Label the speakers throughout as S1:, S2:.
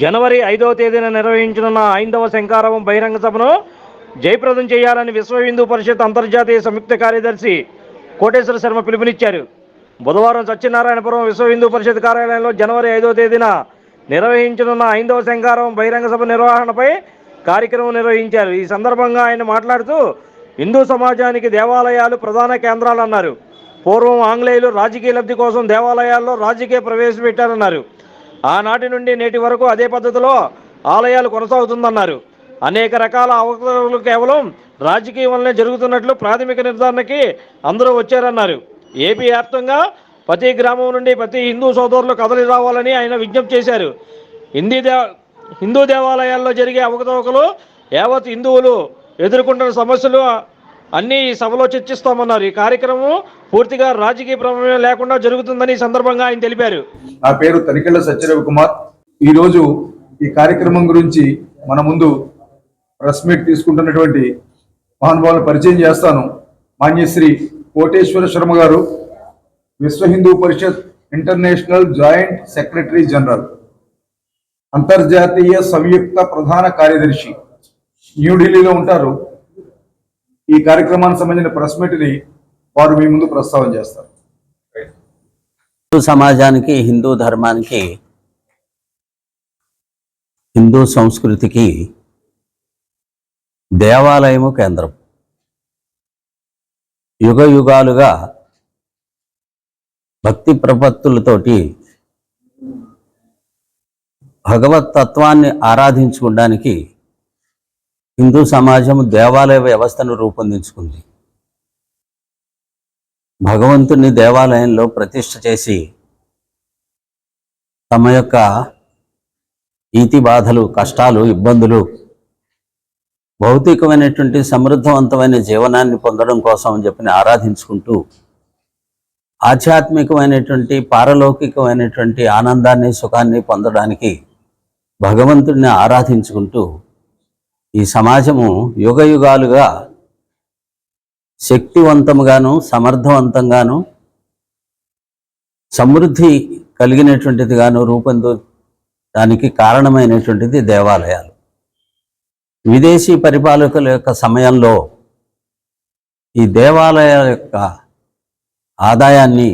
S1: జనవరి ఐదవ తేదీన నిర్వహించనున్న ఐదవ శంకారవం బహిరంగ సభను జయప్రదం చేయాలని విశ్వ హిందూ పరిషత్ అంతర్జాతీయ సంయుక్త కార్యదర్శి కోటేశ్వర శర్మ పిలుపునిచ్చారు. బుధవారం సత్యనారాయణపురం విశ్వ హిందూ పరిషత్ కార్యాలయంలో జనవరి ఐదవ తేదీన నిర్వహించనున్న ఐదవ శంకారవం బహిరంగ సభ నిర్వహణపై కార్యక్రమం నిర్వహించారు. ఈ సందర్భంగా ఆయన మాట్లాడుతూ హిందూ సమాజానికి దేవాలయాలు ప్రధాన కేంద్రాలు అన్నారు. పూర్వం ఆంగ్లేయులు రాజకీయ లబ్ధి కోసం దేవాలయాల్లో రాజకీయ ప్రవేశపెట్టారన్నారు. ఆనాటి నుండి నేటి వరకు అదే పద్ధతిలో ఆలయాలు కొనసాగుతుందన్నారు. అనేక రకాల అవకతవకలు కేవలం రాజకీయం వల్లనే జరుగుతున్నట్లు ప్రాథమిక నిర్ధారణకి అందరూ వచ్చారన్నారు. ఏపీ వ్యాప్తంగా ప్రతి గ్రామం నుండి ప్రతి హిందూ సోదరులు కదలి రావాలని ఆయన విజ్ఞప్తి చేశారు. హిందీ దే హిందూ దేవాలయాల్లో జరిగే అవకతవకలు యావత్ హిందువులు ఎదుర్కొంటున్న సమస్యలు అన్నీ ఈ సభలో చర్చిస్తామన్నారు. ఈ కార్యక్రమం పూర్తిగా రాజకీయ ప్రమేయం లేకుండా జరుగుతుందని ఈ సందర్భంగా ఆయన తెలిపారు.
S2: నా పేరు తనికెళ్ళ సత్యరవి కుమార్. ఈరోజు ఈ కార్యక్రమం గురించి మన ముందు ప్రెస్ మీట్ తీసుకుంటున్నటువంటి మహానుభావులను పరిచయం చేస్తాను. మాన్యశ్రీ కోటేశ్వర శర్మ గారు Vishwa Hindu Parishad international joint secretary general అంతర్జాతీయ సంయుక్త ప్రధాన కార్యదర్శి న్యూఢిల్లీలో ఉంటారు. ఈ కార్యక్రమానికి సంబంధించిన ప్రెస్ మీట్ని వారు మీ ముందు ప్రస్తావన చేస్తారు.
S3: హిందూ సమాజానికి హిందూ ధర్మానికి హిందూ సంస్కృతికి దేవాలయము కేంద్రం. యుగ యుగాలుగా భక్తి ప్రపత్తులతోటి భగవత్ తత్వాన్ని ఆరాధించుకోవడానికి హిందూ సమాజం దేవాలయ వ్యవస్థను రూపొందించుకుంది. భగవంతుని దేవాలయంలో ప్రతిష్ఠ చేసి తమ యొక్క ఈతి బాధలు కష్టాలు ఇబ్బందులు భౌతికమైనటువంటి సమృద్ధవంతమైన జీవనాన్ని పొందడం కోసం అని చెప్పి ఆరాధించుకుంటూ ఆధ్యాత్మికమైనటువంటి పారలౌకికమైనటువంటి ఆనందాన్ని సుఖాన్ని పొందడానికి భగవంతుడిని ఆరాధించుకుంటూ ఈ సమాజము యుగ యుగాలుగా శక్తివంతముగాను సమర్థవంతంగాను సమృద్ధి కలిగినటువంటిదిగాను రూపొందడానికి కారణమైనటువంటిది దేవాలయాలు. విదేశీ పరిపాలకుల యొక్క సమయంలో ఈ దేవాలయాల యొక్క ఆదాయాన్ని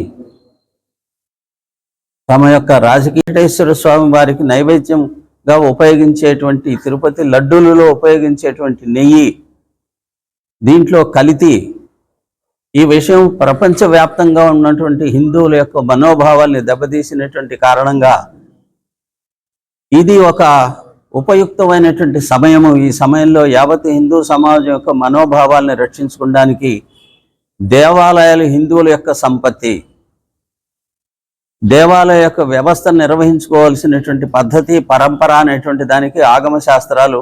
S3: తమ యొక్క రాజకీయటేశ్వర స్వామి వారికి నైవేద్యం గా ఉపయోగించేటువంటి తిరుపతి లడ్డూలలో ఉపయోగించేటువంటి నెయ్యి దీంట్లో కలితి ఈ విషయం ప్రపంచవ్యాప్తంగా ఉన్నటువంటి హిందువుల యొక్క మనోభావాల్ని దెబ్బతీసినటువంటి కారణంగా ఇది ఒక ఉపయుక్తమైనటువంటి సమయము. ఈ సమయంలో యావత్ హిందూ సమాజం యొక్క మనోభావాల్ని రక్షించుకోవడానికి దేవాలయాలు హిందువుల యొక్క సంపత్తి. దేవాలయ యొక్క వ్యవస్థ నిర్వహించుకోవాల్సినటువంటి పద్ధతి పరంపర అనేటువంటి దానికి ఆగమ శాస్త్రాలు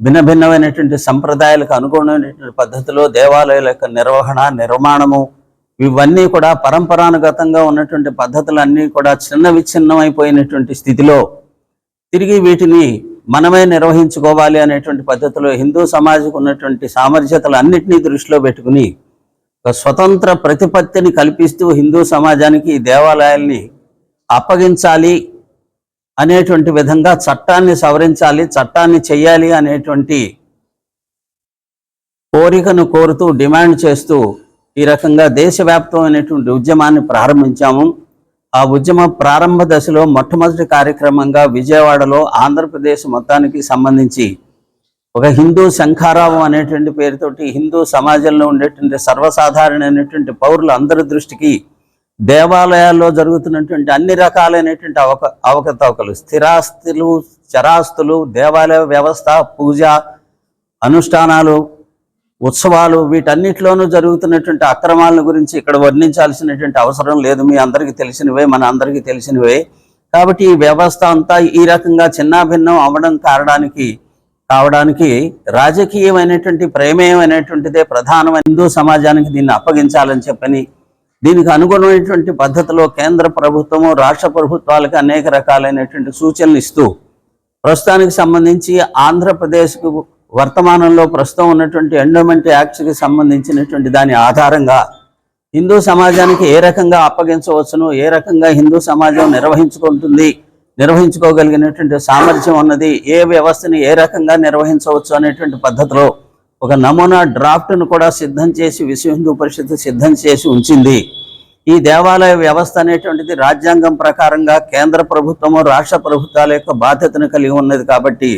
S3: భిన్న భిన్నమైనటువంటి సంప్రదాయాలకు అనుగుణమైనటువంటి పద్ధతిలో దేవాలయాల యొక్క నిర్వహణ నిర్మాణము ఇవన్నీ కూడా పరంపరానుగతంగా ఉన్నటువంటి పద్ధతులన్నీ కూడా చిన్న విచ్ఛిన్నమైపోయినటువంటి స్థితిలో తిరిగి వీటిని మనమే నిర్వహించుకోవాలి అనేటువంటి పద్ధతిలో హిందూ సమాజకు ఉన్నటువంటి సామర్థ్యతలన్నింటినీ దృష్టిలో పెట్టుకుని ఒక స్వతంత్ర ప్రతిపత్తిని కల్పిస్తూ హిందూ సమాజానికి ఈ దేవాలయాల్ని అప్పగించాలి అనేటువంటి విధంగా చట్టాన్ని సవరించాలి చట్టాన్ని చెయ్యాలి అనేటువంటి కోరికను కోరుతూ డిమాండ్ చేస్తూ ఈ రకంగా దేశవ్యాప్తమైనటువంటి ఉద్యమాన్ని ప్రారంభించాము. ఆ ఉద్యమ ప్రారంభ దశలో మొట్టమొదటి కార్యక్రమంగా విజయవాడలో ఆంధ్రప్రదేశ్ మొత్తానికి సంబంధించి ఒక హిందూ శంఖారావం అనేటువంటి పేరుతోటి హిందూ సమాజంలో ఉండేటువంటి సర్వసాధారణమైనటువంటి పౌరులు అందరి దృష్టికి దేవాలయాల్లో జరుగుతున్నటువంటి అన్ని రకాలైనటువంటి అవక అవకతవకలు స్థిరాస్తులు చరాస్తులు దేవాలయ వ్యవస్థ పూజ అనుష్ఠానాలు ఉత్సవాలు వీటన్నిటిలోనూ జరుగుతున్నటువంటి అక్రమాల గురించి ఇక్కడ వర్ణించాల్సినటువంటి అవసరం లేదు. మీ అందరికీ తెలిసినవే మన అందరికీ తెలిసినవే. కాబట్టి ఈ వ్యవస్థ అంతా ఈ రకంగా చిన్నాభిన్నం అవ్వడం కారణానికి కావడానికి రాజకీయమైనటువంటి ప్రమేయమైనటువంటిదే ప్రధానమైన హిందూ సమాజానికి దీన్ని అప్పగించాలని చెప్పని దీనికి అనుగుణమైనటువంటి పద్ధతిలో కేంద్ర ప్రభుత్వము రాష్ట్ర ప్రభుత్వాలకు అనేక రకాలైనటువంటి సూచనలు ఇస్తూ ప్రస్తుతానికి సంబంధించి ఆంధ్రప్రదేశ్కు వర్తమానంలో ప్రస్తుతం ఉన్నటువంటి ఎండోమెంట్ యాక్ట్కి సంబంధించినటువంటి దాని ఆధారంగా హిందూ సమాజానికి ఏ రకంగా అప్పగించవచ్చును ఏ రకంగా హిందూ సమాజం నిర్వహించుకుంటుంది నిర్వహించుకోగలిగినటువంటి సామర్థ్యం ఉన్నది ఏ వ్యవస్థని ఏ రకంగా నిర్వహించవచ్చు అనేటువంటి పద్ధతిలో ఒక నమూనా డ్రాఫ్ట్ను కూడా సిద్ధం చేసి విశ్వ హిందూ పరిషత్ సిద్ధం చేసి ఉంచింది. ఈ దేవాలయ వ్యవస్థ అనేటువంటిది రాజ్యాంగం ప్రకారంగా కేంద్ర ప్రభుత్వము రాష్ట్ర ప్రభుత్వాల యొక్క బాధ్యతను కలిగి ఉన్నది కాబట్టి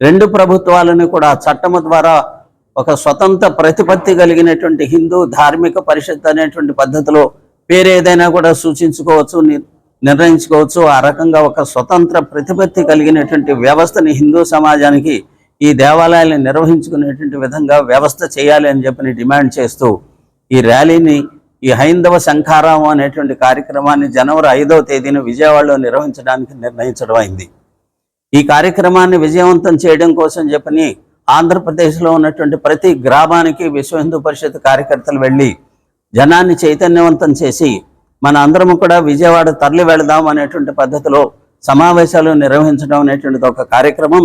S3: రెండు ప్రభుత్వాలను కూడా చట్టము ద్వారా ఒక స్వతంత్ర ప్రతిపత్తి కలిగినటువంటి హిందూ ధార్మిక పరిషత్ అనేటువంటి పద్ధతిలో పేరు ఏదైనా కూడా సూచించుకోవచ్చు. నిర్ణయించుకోవచ్చు. ఆ రకంగా ఒక స్వతంత్ర ప్రతిపత్తి కలిగినటువంటి వ్యవస్థని హిందూ సమాజానికి ఈ దేవాలయాలను నిర్వహించుకునేటువంటి విధంగా వ్యవస్థ చేయాలి అని చెప్పి డిమాండ్ చేస్తూ ఈ ర్యాలీని ఈ హైందవ శంఖారావం అనేటువంటి కార్యక్రమాన్ని జనవరి ఐదవ తేదీన విజయవాడలో నిర్వహించడానికి నిర్ణయించడం అయింది. ఈ కార్యక్రమాన్ని విజయవంతం చేయడం కోసం చెప్పని ఆంధ్రప్రదేశ్లో ఉన్నటువంటి ప్రతి గ్రామానికి విశ్వ హిందూ పరిషత్ కార్యకర్తలు వెళ్ళి జనాన్ని చైతన్యవంతం చేసి మన అందరము కూడా విజయవాడ తరలి వెళదాం అనేటువంటి పద్ధతిలో సమావేశాలు నిర్వహించడం అనేటువంటిది ఒక కార్యక్రమం.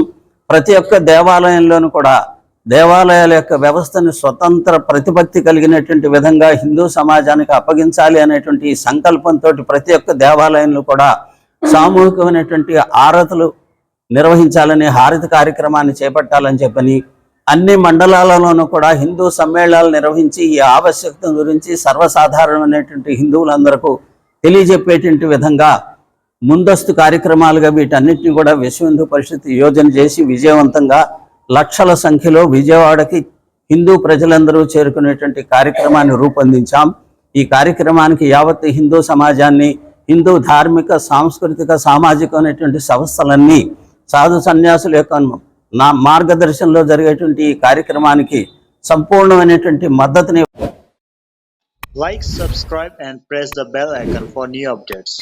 S3: ప్రతి ఒక్క దేవాలయంలోనూ కూడా దేవాలయాల యొక్క వ్యవస్థను స్వతంత్ర ప్రతిపత్తి కలిగినటువంటి విధంగా హిందూ సమాజానికి అప్పగించాలి అనేటువంటి సంకల్పంతో ప్రతి ఒక్క దేవాలయంలో కూడా సామూహికమైనటువంటి ఆరతులు నిర్వహించాలని హారతి కార్యక్రమాన్ని చేపట్టాలని చెప్పని అన్ని మండలాలలోనూ కూడా హిందూ సమ్మేళనాలు నిర్వహించి ఈ ఆవశ్యకత గురించి సర్వసాధారణమైనటువంటి హిందువులందరకు తెలియజెప్పేటువంటి విధంగా ముందస్తు కార్యక్రమాలుగా వీటన్నిటిని కూడా విశ్వ హిందూ పరిషత్ యోజన చేసి విజయవంతంగా లక్షల సంఖ్యలో విజయవాడకి హిందూ ప్రజలందరూ చేరుకునేటువంటి కార్యక్రమాన్ని రూపొందించాం. ఈ కార్యక్రమానికి యావత్ హిందూ సమాజాన్ని హిందూ ధార్మిక సాంస్కృతిక సామాజిక అనేటువంటి సంస్థలన్నీ సాధు సన్యాసుల యొక్క నా మార్గదర్శనంలో జరిగేటువంటి ఈ కార్యక్రమానికి సంపూర్ణమైనటువంటి మద్దతుని
S4: like subscribe and press the bell icon for new updates